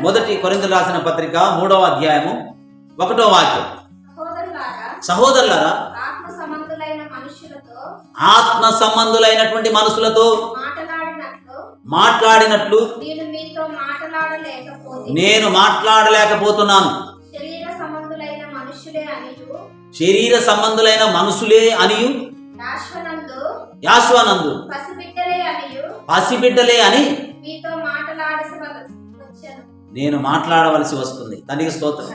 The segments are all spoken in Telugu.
మొదటి కొరింథీయులకు రాసిన పత్రిక మూడవ అధ్యాయము ఒకటో వాక్యం. సహోదరులారా ఆత్మ సంబంధులైనటువంటి మనుషులతో మాట్లాడినట్లు నేను మాట్లాడలేకపోతున్నాను. శరీర సంబంధులైన మనుషులే రాశ్వనందు యాశ్వానందు పసిబిడ్డలే అని మీతో నేను మాట్లాడవలసి వస్తుంది. తండ్రికి స్తోత్రం?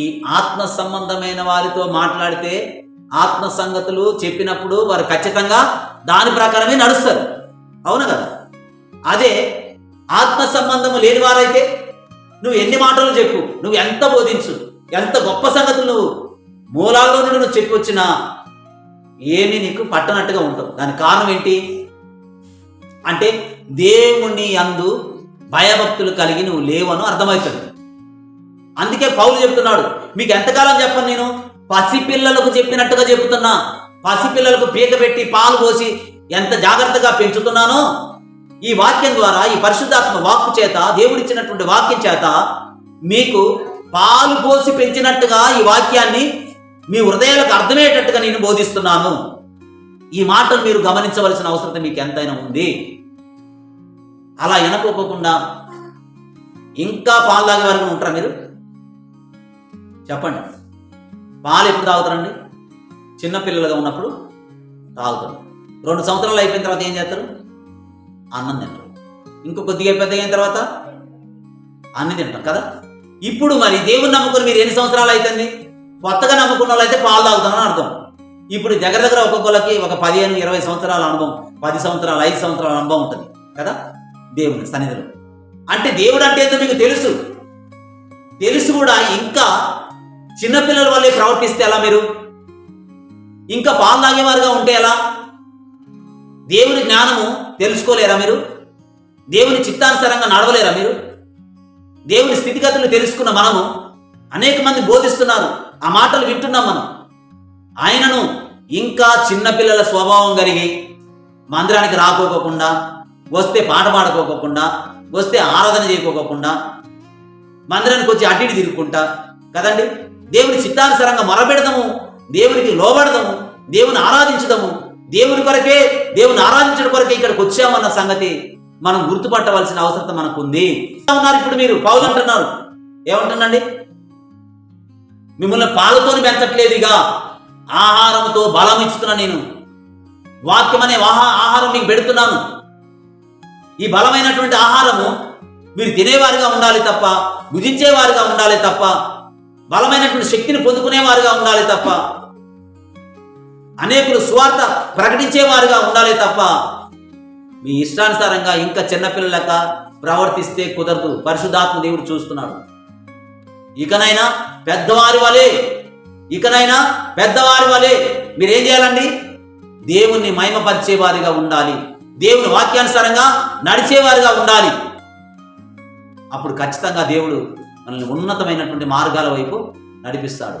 ఈ ఆత్మ సంబంధమైన వారితో మాట్లాడితే ఆత్మ సంగతులు చెప్పినప్పుడు వారు ఖచ్చితంగా దాని ప్రకారమే నడుస్తారు. అవును కదా? అదే ఆత్మ సంబంధము లేని వారైతే నువ్వు ఎన్ని మాటలు చెప్పు నువ్వు ఎంత బోధించు ఎంత గొప్ప సంగతులు నువ్వు మూలాల్లో నుండి నువ్వు చెప్పి వచ్చినా ఏమీ నీకు పట్టనట్టుగా ఉంటావు దానికి కారణం ఏంటి? అంటే దేవుని అందు భయభక్తులు కలిగి నువ్వు లేవను అర్థమవుతుంది. అందుకే పౌలు చెప్తున్నాడు మీకు ఎంతకాలం చెప్పను నేను? పసిపిల్లలకు చెప్పినట్టుగా చెబుతున్నా. పసిపిల్లలకు పీక పెట్టి పాలు పోసి ఎంత జాగ్రత్తగా పెంచుతున్నానో? ఈ వాక్యం ద్వారా ఈ పరిశుద్ధాత్మ వాక్కు చేత దేవుడిచ్చినటువంటి వాక్యం చేత మీకు పాలు పోసి పెంచినట్టుగా ఈ వాక్యాన్ని మీ హృదయాలకు అర్థమయ్యేటట్టుగా నేను బోధిస్తున్నాను. ఈ మాటలు మీరు గమనించవలసిన అవసరం మీకు ఎంతైనా ఉంది. అలా వెనకోకుండా ఇంకా పాలు తాగే వరకు ఉంటారా మీరు? చెప్పండి. పాలు ఎప్పుడు తాగుతారండి? చిన్నపిల్లలుగా ఉన్నప్పుడు తాగుతారు. రెండు సంవత్సరాలు అయిపోయిన తర్వాత ఏం చేస్తారు? అన్నం తింటారు. ఇంకో కొద్దిగా పెద్ద అయిన తర్వాత? అన్నం తింటాం కదా? ఇప్పుడు మరి దేవుని నమ్ముకుని మీరు ఎన్ని సంవత్సరాలు అవుతుంది కొత్తగా నమ్ముకున్న వాళ్ళు అయితే పాలు తాగుతామని అర్థం. ఇప్పుడు దగ్గర దగ్గర ఒక్కొక్కరికి ఒక పదిహేను ఇరవై సంవత్సరాల అనుభవం పది సంవత్సరాలు ఐదు సంవత్సరాల అనుభవం ఉంటుంది కదా? దేవుని సన్నిధిలో. అంటే దేవుడు అంటే ఏంటో మీకు తెలుసు. తెలుసు కూడా ఇంకా చిన్నపిల్లల వల్లే ప్రవర్తిస్తే ఎలా మీరు? ఇంకా పాలు తాగేవారుగా ఉంటే ఎలా? దేవుని జ్ఞానము తెలుసుకోలేరా మీరు? దేవుని చిత్తానుసారంగా నడవలేరా మీరు? దేవుని స్థితిగతులు తెలుసుకున్న మనము అనేక మంది బోధిస్తున్నారు. ఆ మాటలు వింటున్నాం మనం. ఆయనను ఇంకా చిన్నపిల్లల స్వభావం కలిగి మందిరానికి రాకోకోకుండా వస్తే పాట పాడుకోకుండా వస్తే ఆరాధన చేయకోకుండా మందిరానికి వచ్చి అటు ఇటు తిరుగుకుంటా. కదండి? దేవుని చిత్తానుసారంగా మొరపెడదాము దేవునికి లోబడదాము దేవుని ఆరాధించదము. దేవుని కొరకే దేవుని ఆరాధించడం కొరకే ఇక్కడికి వచ్చామన్న సంగతి మనం గుర్తుపట్టవలసిన అవసరం మనకు ఉంది ఉన్నారు ఇప్పుడు మీరు? పౌలు అంటున్నారు. ఏమంటున్నాండి? మిమ్మల్ని పాలతో పెంచట్లేదు ఇక. ఆహారంతో బలం ఇస్తున్నా నేను. వాక్యం అనే ఆహా ఆహారం మీకు పెడుతున్నాను. ఈ బలమైనటువంటి ఆహారము మీరు తినేవారుగా ఉండాలి తప్ప భుజించేవారుగా ఉండాలి తప్ప బలమైనటువంటి శక్తిని పొందుకునేవారుగా ఉండాలి తప్ప అనేకులు స్వార్థ ప్రకటించేవారుగా ఉండాలి తప్ప మీ ఇష్టానుసారంగా ఇంకా చిన్నపిల్లలక ప్రవర్తిస్తే కుదరదు. పరిశుద్ధాత్మ దేవుడు చూస్తున్నాడు. ఇకనైనా పెద్దవారి వలే ఇకనైనా పెద్దవారి వలె మీరేం చేయాలండి? దేవుణ్ణి మహిమపరిచేవారిగా ఉండాలి. దేవుని వాక్యానుసారంగా నడిచేవారుగా ఉండాలి. అప్పుడు ఖచ్చితంగా దేవుడు మనల్ని ఉన్నతమైనటువంటి మార్గాల వైపు నడిపిస్తాడు.